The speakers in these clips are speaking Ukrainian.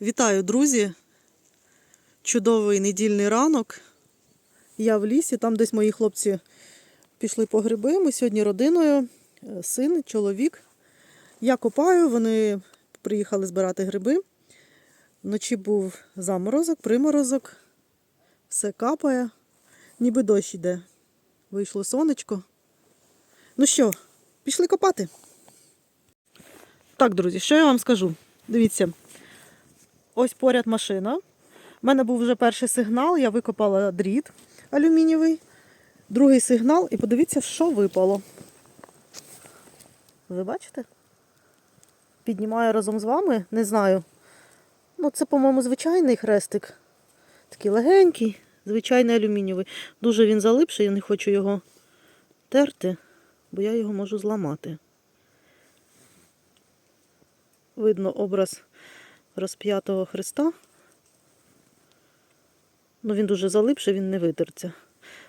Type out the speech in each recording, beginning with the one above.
Вітаю, друзі! Чудовий недільний ранок. Я в лісі, там десь мої хлопці пішли по гриби. Ми сьогодні родиною, е, син, чоловік. Я копаю, вони приїхали збирати гриби. Вночі був заморозок, приморозок, все капає, ніби дощ йде. Вийшло сонечко. Ну що, пішли копати? Так, друзі, що я вам скажу? Дивіться, ось поряд машина. У мене був вже перший сигнал, я викопала дріт алюмінієвий. Другий сигнал, і подивіться, що випало. Ви бачите? Піднімаю разом з вами, не знаю. Ну, це, по-моєму, звичайний хрестик. Такий легенький, звичайний алюмінієвий. Дуже він залипший, я не хочу його терти, бо я його можу зламати. Видно образ розп'ятого Христа. Ну, він дуже залипший, він не витерться.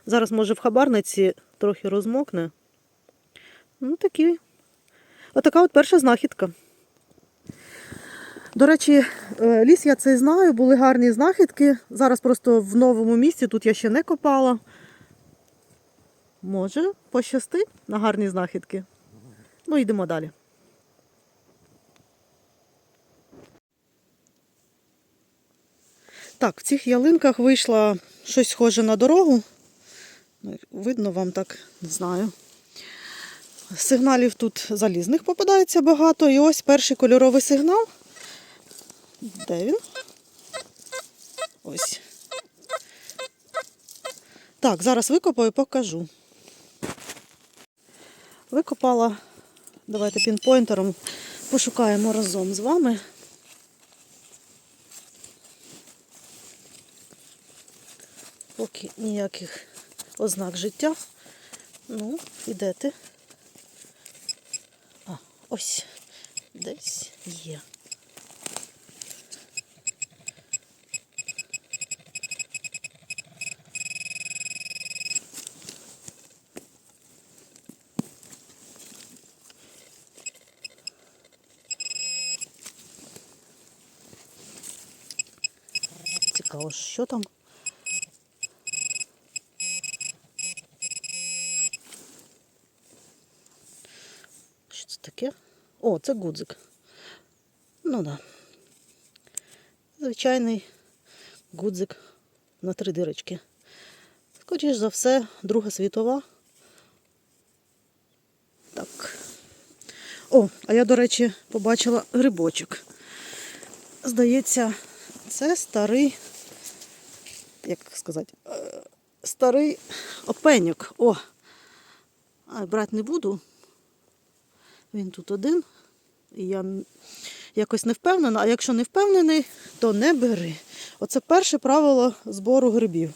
Зараз, може, в хабарниці трохи розмокне. Ну, такі. Отака от перша знахідка. До речі, е, ліс я цей знаю, були гарні знахідки. Зараз просто в новому місці, тут я ще не копала. Може, пощастить на гарні знахідки. Ну, йдемо далі. Так, в цих ялинках вийшло щось схоже на дорогу. Ну, Видно вам так, не знаю. Сигналів тут залізних попадається багато. І ось перший кольоровий сигнал. Де він? Ось. Так, зараз викопаю і покажу. Викопала. Давайте пінпойнтером пошукаємо разом з вами. Поки ніяких ознак життя. Ну, ідете. А, ось десь є. Цікаво, що там? Таке? О, це гудзик. Ну да. Звичайний гудзик на три дирочки. Скоріш за все, Друга світова. Так. О, а я, до речі, побачила грибочок. Здається, це старий, як сказати, е, старий опеньок. О! А брати не буду. Він тут один. І я якось не впевнена, а якщо не впевнений, то не бери. Оце перше правило збору грибів.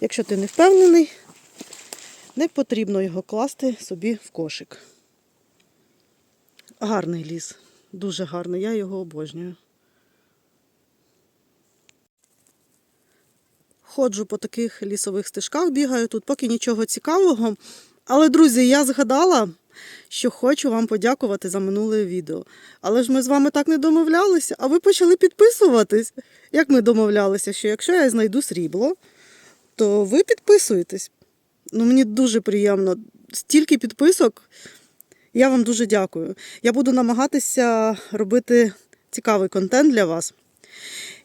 Якщо ти не впевнений, не потрібно його класти собі в кошик. Гарний ліс, дуже гарний, я його обожнюю. Ходжу по таких лісових стежках, бігаю тут, поки нічого цікавого. Але, друзі, я згадала, що хочу вам подякувати за минуле відео. Але ж ми з вами так не домовлялися, а ви почали підписуватись. Як ми домовлялися, що якщо я знайду срібло, то ви підписуєтесь. Ну, мені дуже приємно. Стільки підписок. Я вам дуже дякую. Я буду намагатися робити цікавий контент для вас.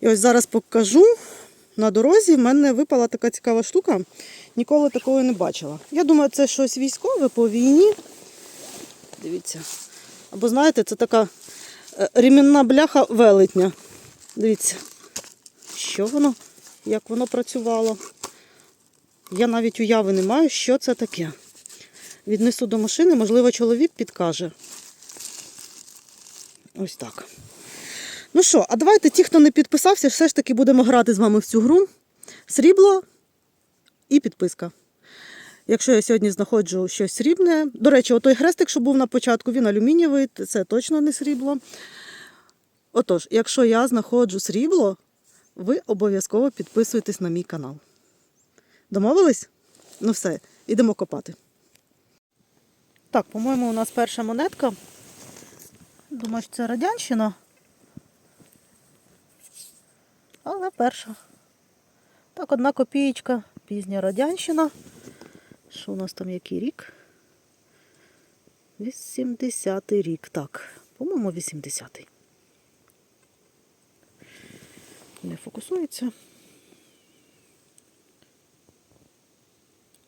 І ось зараз покажу. На дорозі в мене випала така цікава штука. Ніколи такого не бачила. Я думаю, це щось військове по війні. Дивіться. Або знаєте, це така е, ремінна бляха велетня. Дивіться, що воно, як воно працювало. Я навіть уяви не маю, що це таке. Віднесу до машини, можливо, чоловік підкаже. Ось так. Ну що, а давайте ті, хто не підписався, все ж таки будемо грати з вами в цю гру. Срібло і підписка. Якщо я сьогодні знаходжу щось срібне. До речі, отой хрестик, що був на початку, він алюмінієвий, це точно не срібло. Отож, якщо я знаходжу срібло, ви обов'язково підписуєтесь на мій канал. Домовились? Ну все, ідемо копати. Так, по-моєму, у нас перша монетка. Думаю, що це радянщина. Але перша. Так, одна копієчка, пізня радянщина. Що у нас там який рік? 80-й рік. Так, по-моєму, 80-й. Не фокусується.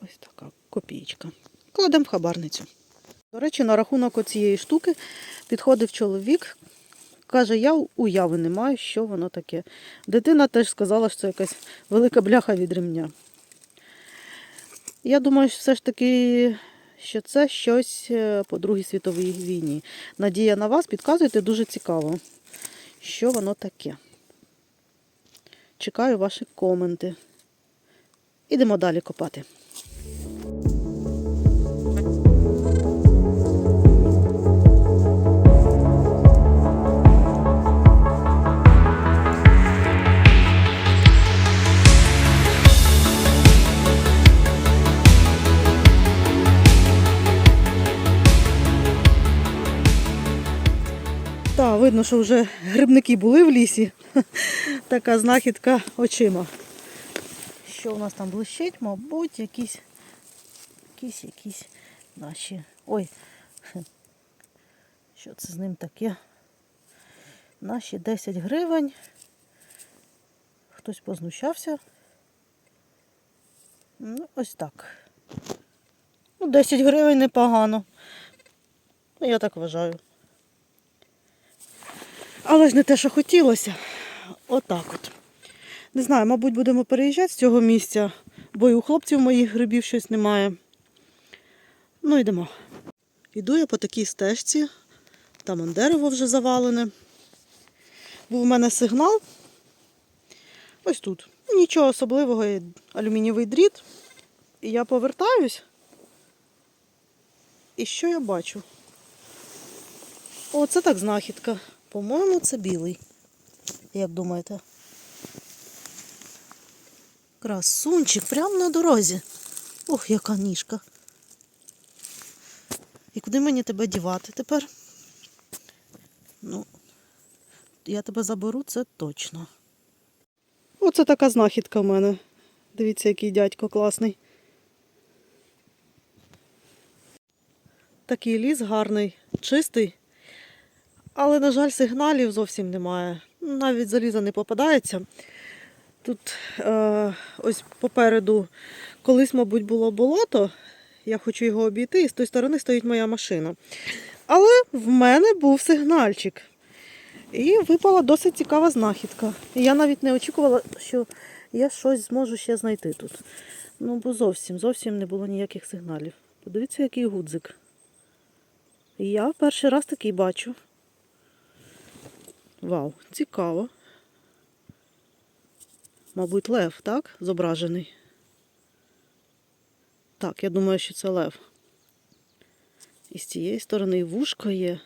Ось така копієчка. Кладемо в хабарницю. До речі, на рахунок оцієї штуки підходив чоловік, каже, я уяви не маю, що воно таке. Дитина теж сказала, що це якась велика бляха від ремня. Я думаю, що все ж таки, що це щось е, по Другій світовій війні. Надія на вас, підказуєте дуже цікаво, що воно таке. Чекаю ваші коменти. Ідемо далі копати. Видно, що вже грибники були в лісі. Така знахідка очима. Що у нас там блищить? Мабуть, якісь якісь, наші. Ой. Що це з ним таке? Наші 10 гривень. Хтось познущався. Ну, ось так. Ну, 10 гривень непогано. Ну, я так вважаю. Але ж не те, що хотілося. Отак от. Не знаю, мабуть, будемо переїжджати з цього місця, бо і у хлопців моїх грибів щось немає. Ну, йдемо. Іду я по такій стежці. Там он дерево вже завалене. Був у мене сигнал. Ось тут. Нічого особливого, алюмінієвий дріт. І я повертаюсь. І що я бачу? О, це так знахідка. По-моєму, це білий. Як думаєте? Красунчик, прямо на дорозі. Ох, яка ніжка. І куди мені тебе дівати тепер? Ну, я тебе заберу, це точно. Оце така знахідка в мене. Дивіться, який дядько класний. Такий ліс гарний, чистий. Але, на жаль, сигналів зовсім немає. Навіть заліза не попадається. Тут е, ось попереду колись, мабуть, було болото. Я хочу його обійти, і з тої сторони стоїть моя машина. Але в мене був сигнальчик. І випала досить цікава знахідка. Я навіть не очікувала, що я щось зможу ще знайти тут. Ну, бо зовсім, зовсім не було ніяких сигналів. Подивіться, який гудзик. Я перший раз такий бачу. Вау, цікаво. Мабуть, лев, так? Зображений. Так, я думаю, що це лев. І з цієї сторони вушко є.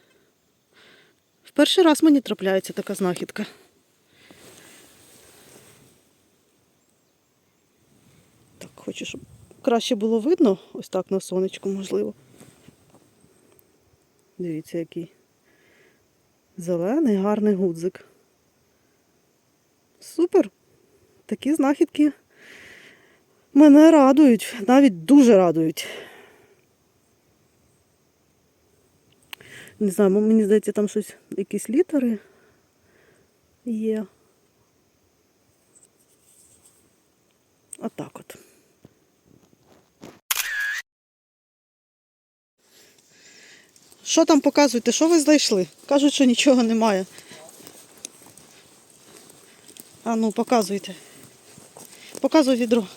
В перший раз мені трапляється така знахідка. Так, хочу, щоб краще було видно, ось так на сонечку, можливо. Дивіться, який. Зелений, гарний гудзик. Супер! Такі знахідки мене радують, навіть дуже радують. Не знаю, мені здається, там щось, якісь літери є. Отак от. Що там показуєте? Що ви знайшли? Кажуть, що нічого немає. А ну, показуйте. Показуй відро.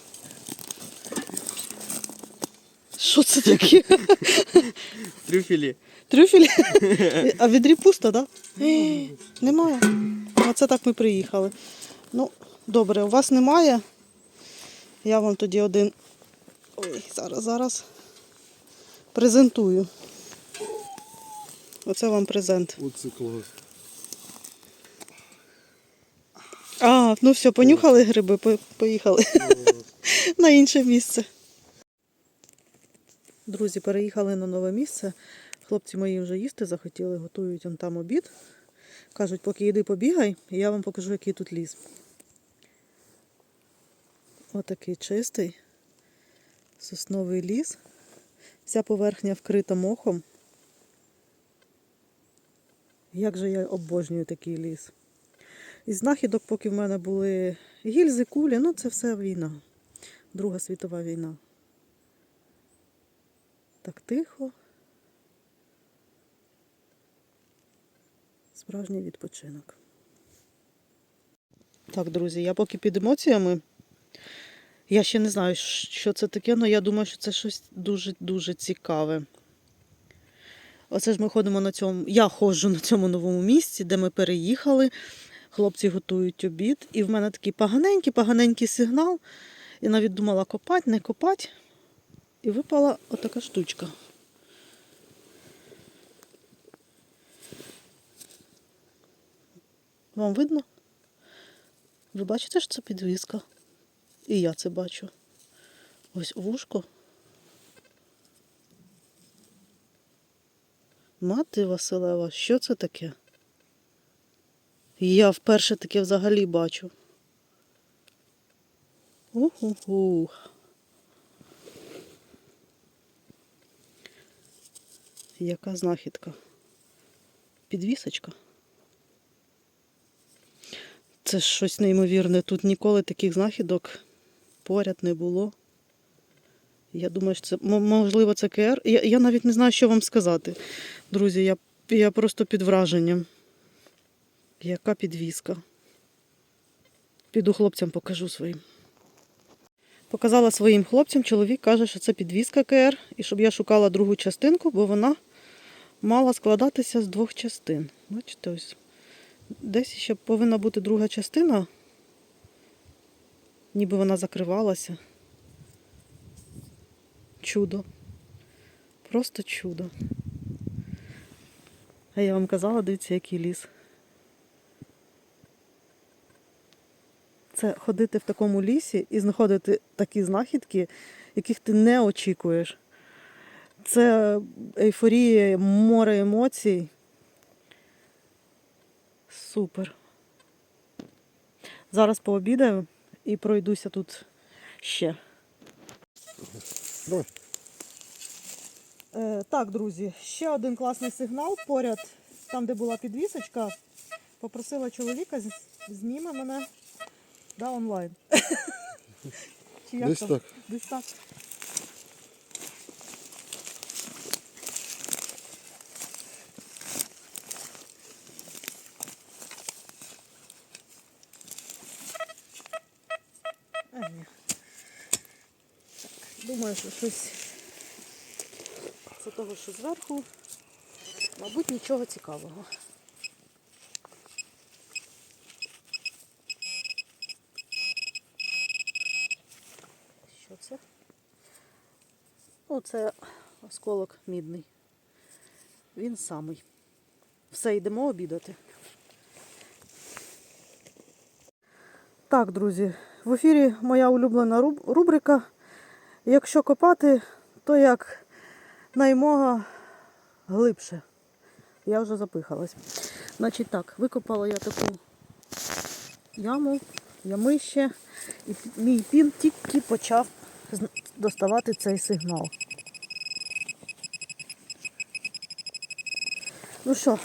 Що це таке? Трюфелі. Трюфель? А відрі пусто, так? Да? Немає. Оце так ми приїхали. Ну, добре, у вас немає. Я вам тоді один. Ой, зараз, зараз. Презентую. Оце вам презент. Оце клас. А, ну все, понюхали гриби, по- поїхали на інше місце. Друзі, переїхали на нове місце. Хлопці мої вже їсти захотіли, готують он там обід. Кажуть, поки йди побігай, і я вам покажу, який тут ліс. Отакий чистий сосновий ліс. Вся поверхня вкрита мохом. Як же я обожнюю такий ліс. Із знахідок, поки в мене були гільзи, кулі, ну це все війна. Друга світова війна. Так тихо. Справжній відпочинок. Так, друзі, я поки під емоціями. Я ще не знаю, що це таке, але я думаю, що це щось дуже-дуже цікаве. Оце ж ми ходимо на цьому. Я ходжу на цьому новому місці, де ми переїхали. Хлопці готують обід, і в мене такий поганенький, поганенький сигнал. Я навіть думала копати, не копати. І випала отака штучка. Вам видно? Ви бачите, що це підвіска? І я це бачу. Ось вушко. Мати Василева, що це таке? Я вперше таке взагалі бачу. Уху. Яка знахідка? Підвісочка. Це щось неймовірне. Тут ніколи таких знахідок поряд не було. Я думаю, що це можливо це КР. Я, я навіть не знаю, що вам сказати. Друзі, я, я просто під враженням. Яка підвіска. Піду хлопцям покажу своїм. Показала своїм хлопцям, чоловік каже, що це підвіска КР, і щоб я шукала другу частинку, бо вона мала складатися з двох частин. Бачите, ось. Десь ще повинна бути друга частина, ніби вона закривалася. Чудо. Просто чудо. А я вам казала, дивіться, який ліс. Це ходити в такому лісі і знаходити такі знахідки, яких ти не очікуєш. Це ейфорія, море емоцій. Супер. Зараз пообідаю і пройдуся тут ще. Давай. Е, так, друзі, ще один класний сигнал поряд, там, де була підвісочка. Попросила чоловіка, зніме мене да, онлайн. Чи як Десь там? так. Десь так. Ні. Так, думаю, що щось того, що зверху, мабуть, нічого цікавого. Що це? Ну, це осколок мідний. Він самий. Все, йдемо обідати. Так, друзі, в ефірі моя улюблена рубрика. Якщо копати, то як наймога глибше. Я вже запихалась. Значить так, викопала я таку яму, ямище, і мій пін тільки почав доставати цей сигнал. Ну що,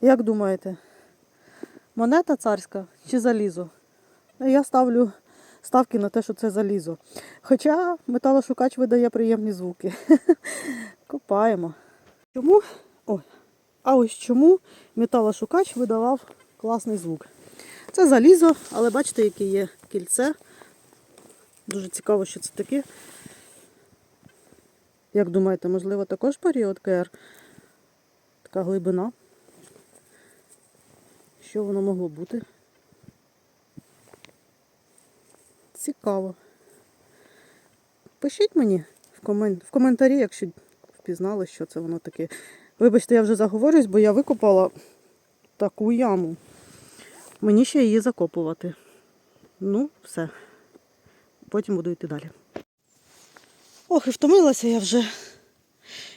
як думаєте, монета царська чи залізо? Я ставлю ставки на те, що це залізо. Хоча металошукач видає приємні звуки. Копаємо. Чому? Ой. А ось чому металошукач видавав класний звук. Це залізо, але бачите, яке є кільце. Дуже цікаво, що це таке. Як думаєте, можливо, також період КР? Така глибина. Що воно могло бути? Цікаво. Пишіть мені в, комен... в коментарі, якщо впізнали, що це воно таке. Вибачте, я вже заговорюсь, бо я викопала таку яму. Мені ще її закопувати. Ну, все. Потім буду йти далі. Ох, і втомилася я вже.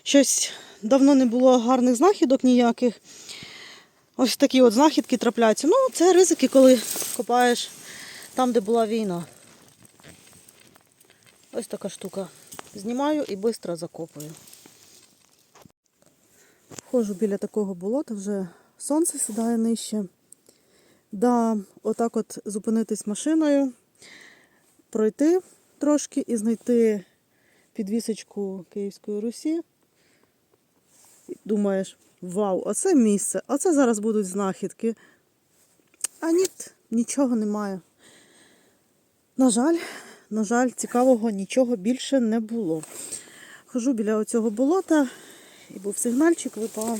Щось давно не було гарних знахідок ніяких. Ось такі от знахідки трапляються. Ну, це ризики, коли копаєш там, де була війна. Ось така штука. Знімаю і швидко закопую. Ходжу біля такого болота, вже сонце сідає нижче. Да, отак от зупинитись машиною, пройти трошки і знайти підвісочку Київської Русі. Думаєш, вау, оце місце, оце зараз будуть знахідки. А ні, нічого немає. На жаль, на жаль, цікавого нічого більше не було. Хожу біля оцього болота, і був сигнальчик, випав.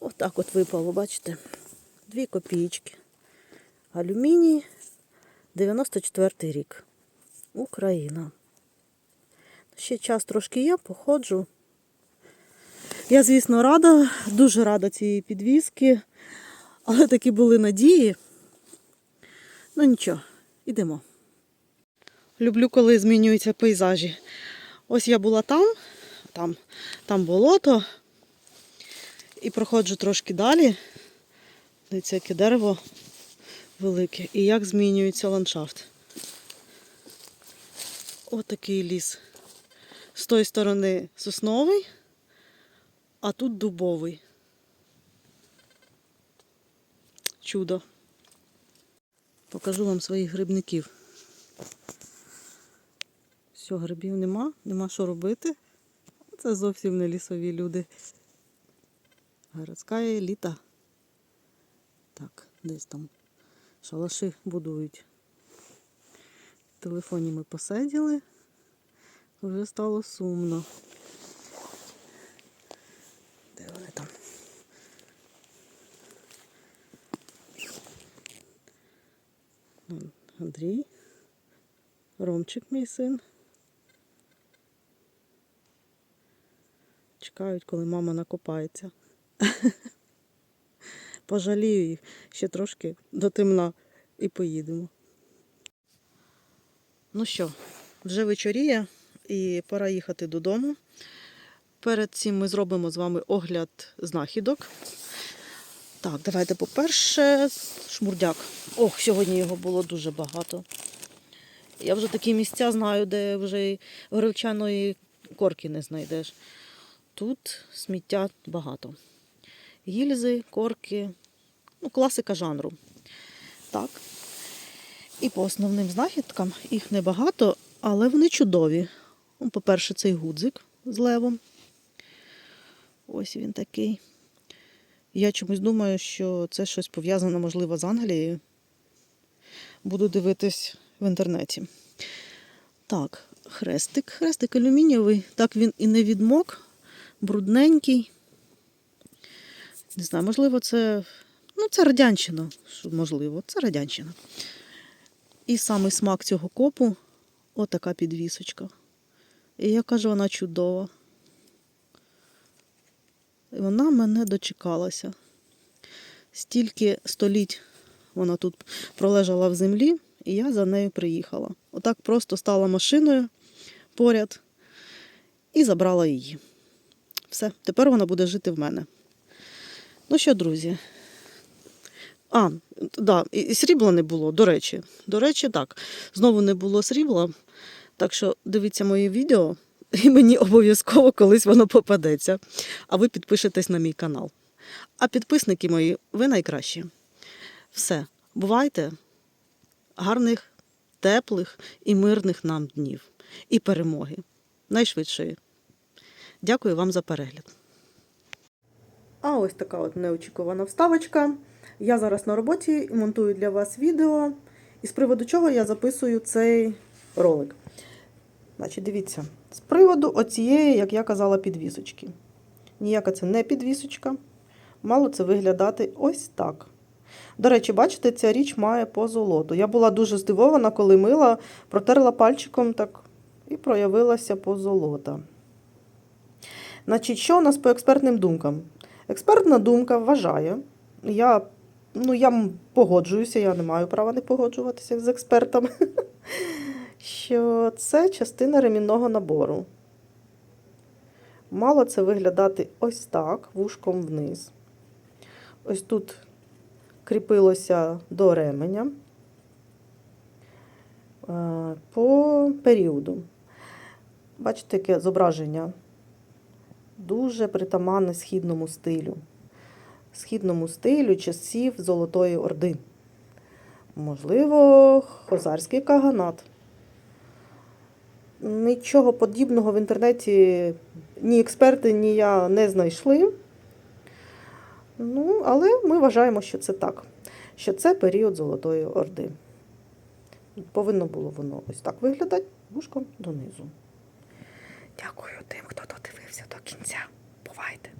Отак от випало, бачите? Дві копійки. Алюміній, 94-й рік. Україна. Ще час трошки є, походжу. Я, звісно, рада, дуже рада цієї підвіски, але такі були надії. Ну нічого, ідемо. Люблю, коли змінюються пейзажі. Ось я була там, там, там болото, і проходжу трошки далі. Дивіться, яке дерево велике. І як змінюється ландшафт. Ось такий ліс. З тої сторони сосновий, а тут дубовий. Чудо. Покажу вам своїх грибників. Все, грибів нема, нема що робити. Це зовсім не лісові люди. Городська еліта. Так, десь там шалаши будують. В телефоні ми посиділи. Вже стало сумно. Де вони там? Андрій. Ромчик мій син. Чекають, коли мама накопається. Пожалію їх ще трошки до темна і поїдемо. Ну що, вже вечоріє і пора їхати додому. Перед цим ми зробимо з вами огляд знахідок. Так, давайте, по-перше, шмурдяк. Ох, сьогодні його було дуже багато. Я вже такі місця знаю, де вже горілчаної корки не знайдеш. Тут сміття багато. Гільзи, корки, ну, класика жанру. Так. І по основним знахідкам їх небагато, але вони чудові. Ну, По-перше, цей гудзик з левом. Ось він такий. Я чомусь думаю, що це щось пов'язане, можливо, з Англією. Буду дивитись в інтернеті. Так, хрестик. Хрестик алюмінієвий. Так він і не відмок, брудненький. Не знаю, можливо, це. Ну, це радянщина. Можливо, це радянщина. І саме смак цього копу отака підвісочка. І я кажу, вона чудова. І вона мене дочекалася. Стільки століть вона тут пролежала в землі, і я за нею приїхала. Отак просто стала машиною поряд і забрала її. Все, тепер вона буде жити в мене. Ну що, друзі? А, да, і срібла не було, до речі. До речі, так. Знову не було срібла. Так що дивіться моє відео, і мені обов'язково колись воно попадеться. А ви підпишетесь на мій канал. А підписники мої, ви найкращі. Все, бувайте гарних, теплих і мирних нам днів. І перемоги. Найшвидшої. Дякую вам за перегляд. А ось така от неочікувана вставочка. Я зараз на роботі і монтую для вас відео, і з приводу чого я записую цей ролик. Значить, дивіться, з приводу оцієї, як я казала, підвісочки. Ніяка це не підвісочка. Мало це виглядати ось так. До речі, бачите, ця річ має позолоту. Я була дуже здивована, коли мила, протерла пальчиком так і проявилася позолота. Значить, що у нас по експертним думкам? Експертна думка вважає, я, ну, я погоджуюся, я не маю права не погоджуватися з експертами, що це частина ремінного набору. Мало це виглядати ось так, вушком вниз. Ось тут кріпилося до ременя. Е, По періоду. Бачите, яке зображення? Дуже притаманне східному стилю. Східному стилю часів Золотої Орди. Можливо, хозарський каганат. Нічого подібного в інтернеті ні експерти, ні я не знайшли. Ну, але ми вважаємо, що це так. Що це період Золотої Орди. Повинно було воно ось так виглядати вушком донизу. Дякую тим, хто додивився до кінця. Бувайте!